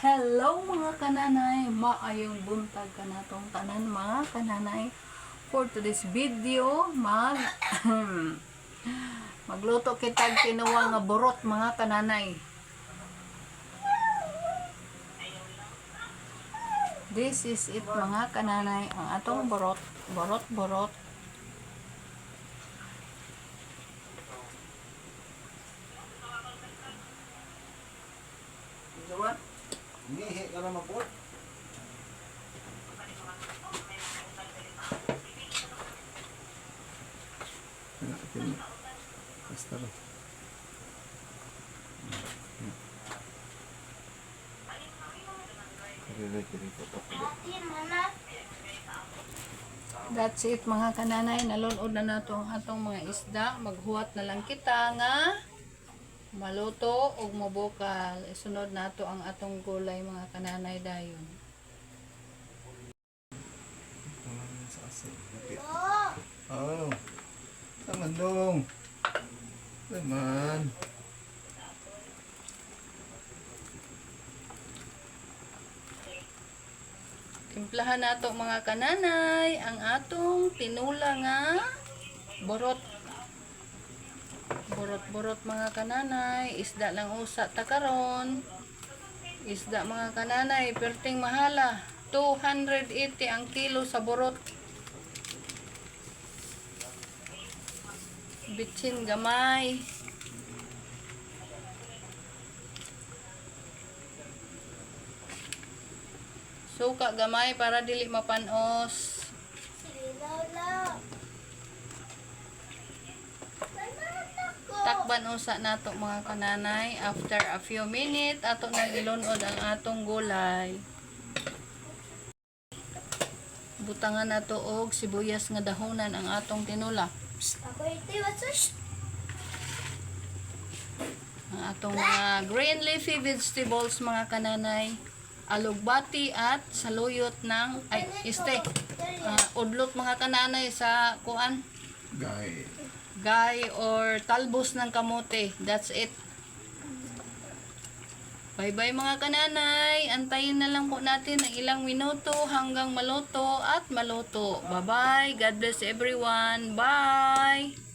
Hello mga kananay, maayong buntag ka na tong tanan mga kananay. For today's video, mag magluto kitag kinuha nga burot mga kananay. This is it mga kananay, ang atong burot, burot, burot. Jawan, ngihi ka naman po. Basta lang. That's it mga kananay, nalunod na nato ang atong mga isda. Maghuwat na lang kita nga maluto og mabukal. Isunod nato ang atong gulay mga kananay dayon. Oh. Taman dong. Taman. Timplahan nato mga kananay ang atong tinula nga borot. Borot-borot mga kananay, isda lang usa ta karon. Isda mga kananay, perting mahala. 280 ang kilo sa borot. Bitsin gamay. Suka gamay para dili mapanos. Takban usa nato mga kananay after a few minutes ato nang ilunod ang atong gulay. Butangan nato og sibuyas nga dahonan ang atong tinula. Ako Ang atong mga green leafy vegetables mga kananay. Alugbati at saluyot ng ay este. Ah, udlot mga kananay sa kuan Gay. Gay or talbos ng kamote. That's it. Bye-bye mga kananay. Antayin na lang po natin ng ilang minuto hanggang maluto at maluto. Bye-bye. God bless everyone. Bye!